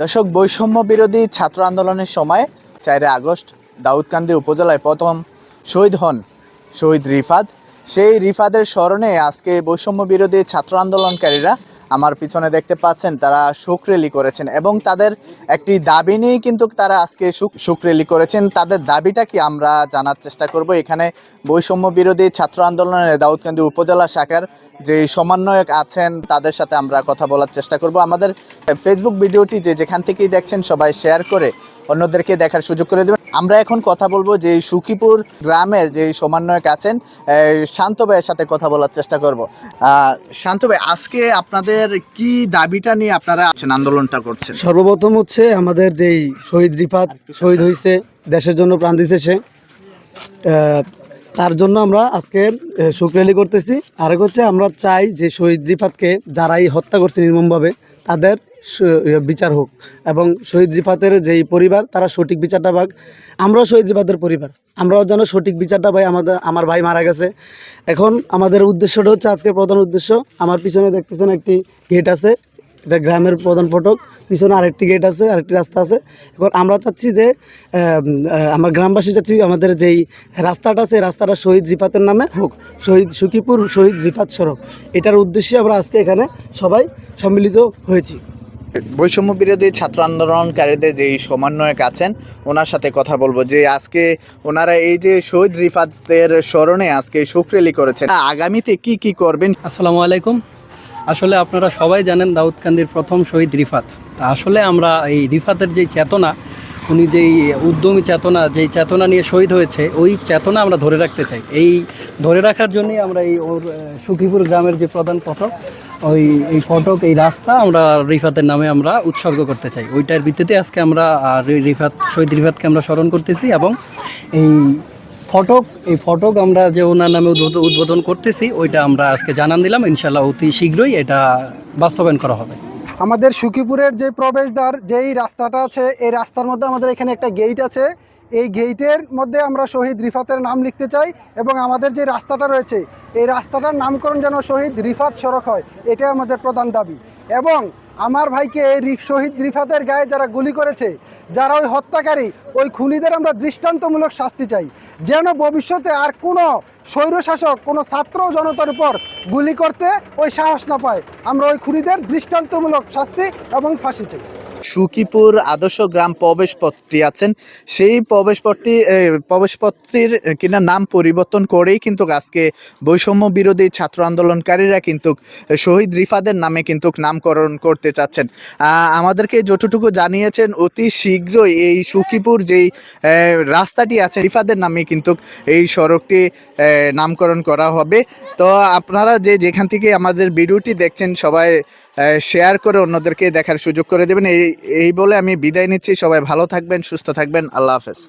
দর্শক, বৈষম্য বিরোধী ছাত্র আন্দোলনের সময় চারে আগস্ট দাউদকান্দি উপজেলায় প্রথম শহীদ হন শহীদ রিফাদ সেই রিফাদের স্মরণে আজকে বৈষম্য বিরোধী ছাত্র আন্দোলনকারীরা আমার পিছনে দেখতে পাচ্ছেন, তারা শোক রেলি করেছেন এবং তাদের একটি দাবি নিয়েই কিন্তু তারা আজকে শোক সুখ রেলি করেছেন। তাদের দাবিটা কি আমরা জানার চেষ্টা করব? এখানে বৈষম্য বিরোধী ছাত্র আন্দোলনের দাউদকান্দি উপজেলা শাখার যে সমন্বয়ক আছেন, তাদের সাথে আমরা কথা বলার চেষ্টা করব। আমাদের ফেসবুক ভিডিওটি যে যেখান থেকেই দেখছেন, সবাই শেয়ার করে অন্যদেরকে দেখার সুযোগ করে দেবেন। আমরা এখন কথা বলব যে সুকিপুর গ্রামের যে সমন্বয়ক আছেন শান্ত ভাইয়ের সাথে কথা বলার চেষ্টা করব। শান্ত ভাই আজকে আপনাদের কি দাবিটা নিয়ে আপনারা আছেন আন্দোলনটা করছেন? সর্বপ্রথম হচ্ছে আমাদের যেই শহীদ রিফাত শহীদ হয়েছে দেশের জন্য প্রাণ দিতেছে আহ, তার জন্য আমরা আজকে শোক র্যালি করতেছি। আরেক হচ্ছে আমরা চাই যে শহীদ রিফাতকে যারাই হত্যা করছে নির্মমভাবে তাদের সু- বিচার হোক এবং শহীদ রিফাতের যেই পরিবার, তারা সঠিক বিচারটা পাক। আমরাও শহীদ রিফাতের পরিবার। আমরাও যেন সঠিক বিচারটা পাই, আমাদের আমার ভাই মারা গেছে। এখন আমাদের উদ্দেশ্যটা হচ্ছে আজকে প্রধান উদ্দেশ্য। আমার পিছনে দেখতেছেন একটি গেট আছে। এটা গ্রামের প্রধান ফটক। পিছনে আরেকটি গেট আছে, আরেকটি রাস্তা আছে। এখন আমরা চাচ্ছি যে আমার গ্রামবাসী চাচ্ছি আমাদের যেই রাস্তাটা আছে রাস্তাটা শহীদ রিফাতের নামে হোক। শহীদ সুকিপুর শহীদ রিফাত সড়ক। এটার উদ্দেশ্যে আমরা আজকে এখানে সবাই সম্মিলিত হয়েছি। বৈষম্য বিরোধী ছাত্র আন্দোলনকারীদের যে সমন্বয়ক আছেন, ওনার সাথে কথা বলব যে আজকে ওনারা এই যে শহীদ রিফাতের স্মরণে আজকে শোক র্যালি করেছেন। আগামীতে কি কি করবেন? আসসালামু আলাইকুম। আসলে আপনারা সবাই জানেন দাউদকান্দির প্রথম শহীদ রিফাত। আসলে আমরা এই রিফাতের যেই চেতনা, উনি যেই উদ্যমী চেতনা, যেই চেতনা নিয়ে শহীদ হয়েছে, ওই চেতনা আমরা ধরে রাখতে চাই। এই ধরে রাখার জন্যই আমরা এই ওর সুখীপুর গ্রামের যে প্রধান ফটক ওই, এই ফটক, এই রাস্তা আমরা রিফাতের নামে আমরা উৎসর্গ করতে চাই। ওইটার ভিত্তিতে আজকে আমরা রিফাত, শহীদ রিফাতকে আমরা স্মরণ করতেছি এবং এই ফটক এই ফটক আমরা যে ওনার নামে উদ্বোধ- উদ্বোধন করতেছি, ওইটা আমরা আজকে জানান দিলাম। ইনশাল্লাহ অতি শীঘ্রই এটা বাস্তবায়ন করা হবে। আমাদের সুকিপুরের যে প্রবেশদ্বার, যেই রাস্তাটা আছে, এই রাস্তার মধ্যে আমাদের এখানে একটা গেট আছে। এই গেইটের মধ্যে আমরা শহীদ রিফাতের নাম লিখতে চাই এবং আমাদের যে রাস্তাটা রয়েছে, এই রাস্তাটার নামকরণ যেন শহীদ রিফাত সড়ক হয়, এটাই আমাদের প্রধান দাবি। এবং আমার ভাইকে এই শহীদ রিফাতের গায়ে যারা গুলি করেছে, যারা ওই হত্যাকারী, ওই খুনিদের আমরা দৃষ্টান্তমূলক শাস্তি চাই। যেন ভবিষ্যতে আর কোনো স্বৈরশাসক, কোনো ছাত্র জনতার উপর গুলি করতে ওই সাহস না পায়। আমরা ওই খুনিদের দৃষ্টান্তমূলক শাস্তি এবং ফাঁসি চাই। সুকিপুর আদর্শ গ্রাম প্রবেশপত্রটি আছেন। সেই প্রবেশপত্রটি এ, প্রবেশপত্রের কিনা নাম পরিবর্তন করেই কিন্তু আজকে বৈষম্য বিরোধী ছাত্র আন্দোলনকারীরা কিন্তু শহীদ রিফাদের নামে কিন্তু নামকরণ করতে চাচ্ছেন। আমাদেরকে যতটুকু জানিয়েছেন অতি শীঘ্রই এই সুকিপুর যেই রাস্তাটি আছে রিফাদের নামে কিন্তু এই সড়কটি নামকরণ করা হবে। তো আপনারা যে যেখান থেকে আমাদের ভিডিওটি দেখছেন সবাই শেয়ার করে অন্যদেরকে দেখার সুযোগ করে দেবেন। এই এই বলে আমি বিদায় নিচ্ছি। সবাই ভালো থাকবেন, সুস্থ থাকবেন। আল্লাহ হাফেজ।